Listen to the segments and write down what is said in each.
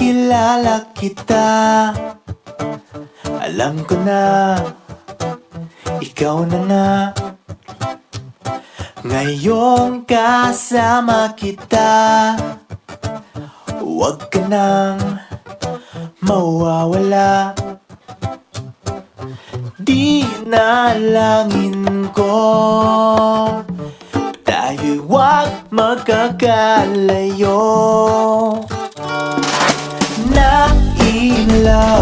kilala kita. Alam ko na Ikaw na nga. Ngayong kasama kita Huwag ka nang mawawala. Di nalangin ko. Tayo'y huwag magkakalayo love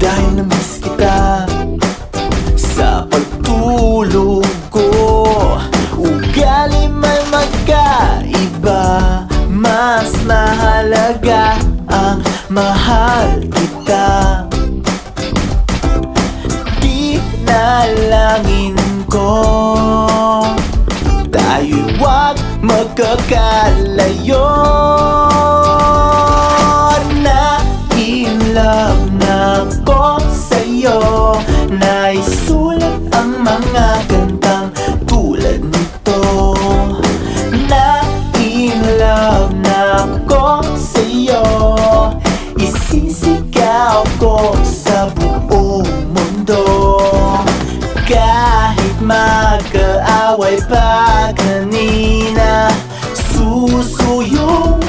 Dahil na-miss kita Sa pagtulog ko. Ugali man magkaiba Mas mahalaga ang mahal kita. Di nalangin ko. Tayo'y huwag magkakalayo sa'yo Naisulat ang mga kantang tulad nito. Na in love na ko sa'yo. Isisigaw ko sa buong mundo. Kahit magkaaway pa kanina Susuyuin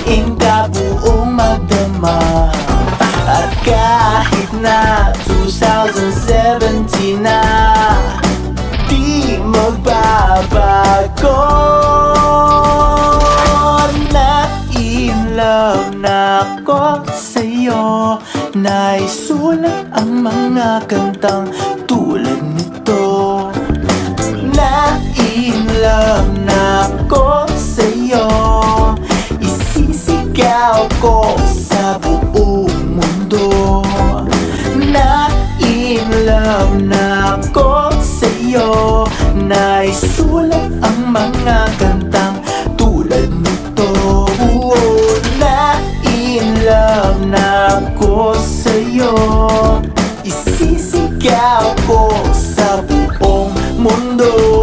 ako sa'yo. Naisulat ang mga kantang tulad nito. Na in love na ako sa'yo. Isisigaw ko sa buong mundo. Na in love na ako sa'yo. Naisulat ang mga kantang tulad nito Sarpupón Mundo.